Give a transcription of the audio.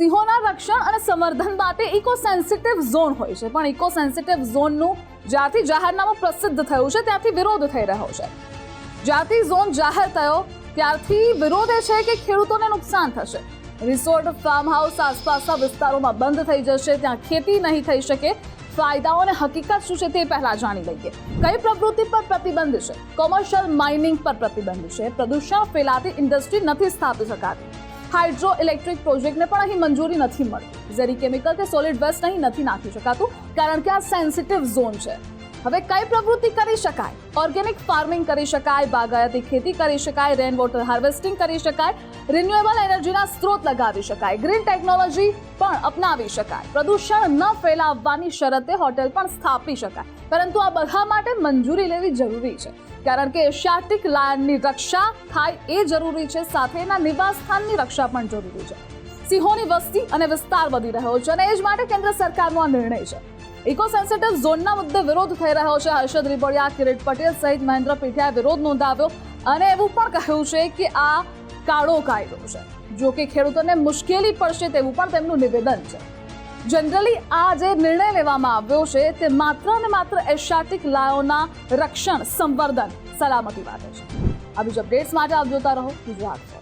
સિંહોના રક્ષણ અને સંવર્ધન માટે ઇકો સેન્સિટિવ ઝોન હોય છે. પણ ઇકો સેન્સિટિવ ઝોનનું જ્યારથી જાહેરનામું પ્રસિદ્ધ થયું છે, ત્યાંથી વિરોધ થઈ રહ્યો છે. જ્યારથી ઝોન જાહેર થયો, ત્યારથી વિરોધ એ છે કે ખેડૂતોને નુકસાન થશે. રિસોર્ટ ફાર્મ હાઉસ આસપાસના વિસ્તારોમાં બંધ થઈ જશે, ત્યાં ખેતી નહીં થઈ શકે. ફાયદાઓ અને હકીકત શું છે તે પહેલા જાણી લઈએ. કઈ પ્રવૃત્તિ પર પ્રતિબંધ છે? કોમર્શિયલ માઇનિંગ પર પ્રતિબંધ છે. પ્રદૂષણ ફેલાતી ઇન્ડસ્ટ્રી નથી સ્થાપી શકાતી. હાઇડ્રો ઇલેક્ટ્રિક પ્રોજેક્ટને પણ અહીં મંજૂરી નથી મળતી ઝેરી કેમિકલ કે સોલિડ વેસ્ટ અહીં નથી નાખી શકાતું, કારણ કે આ સેન્સિટિવ ઝોન છે. હવે કઈ પ્રવૃત્તિ કરી શકાય? ઓર્ગેનિક ફાર્મિંગ કરી શકાય, બાગાયતી ખેતી કરી શકાય રેન વોટર હાર્વેસ્ટિંગ કરી શકાય રિન્યુએબલ એનર્જીના સ્ત્રોત લગાવી શકાય ગ્રીન ટેકનોલોજી પણ અપનાવી શકાય. પ્રદૂષણ ન ફેલાવવાની શરતે હોટેલ પણ સ્થાપી શકાય. પરંતુ આ બધા માટે મંજૂરી લેવી જરૂરી છે. કારણ કે એશિયાટિક લાયનની રક્ષા થાય એ જરૂરી છે, સાથે એના નિવાસ સ્થાનની રક્ષા પણ જરૂરી છે. સિંહોની વસ્તી અને વિસ્તાર વધી રહ્યો છે અને એ જ માટે કેન્દ્ર સરકારનો આ નિર્ણય છે. ઇકો સેન્સિટિવ ઝોનના મુદ્દે વિરોધ થઈ રહ્યો છે. હર્ષદ રીબડિયા, કિરીટ પટેલ સહિત મહેન્દ્ર પીઠિયાએ વિરોધ નોંધાવ્યો અને એવું પણ કહ્યું છે કે આ કાળો કાયદો છે. જો કે ખેડૂતોને મુશ્કેલી પડશે તેવું પણ તેમનું નિવેદન છે. જનરલી આ જે નિર્ણય લેવામાં આવ્યો છે તે માત્ર અને માત્ર એશિયાટિક લાયોના રક્ષણ, સંવર્ધન, સલામતી માટે છે. આ બીજા અપડેટ્સ માટે આપ જોતા રહો ગુજરાત.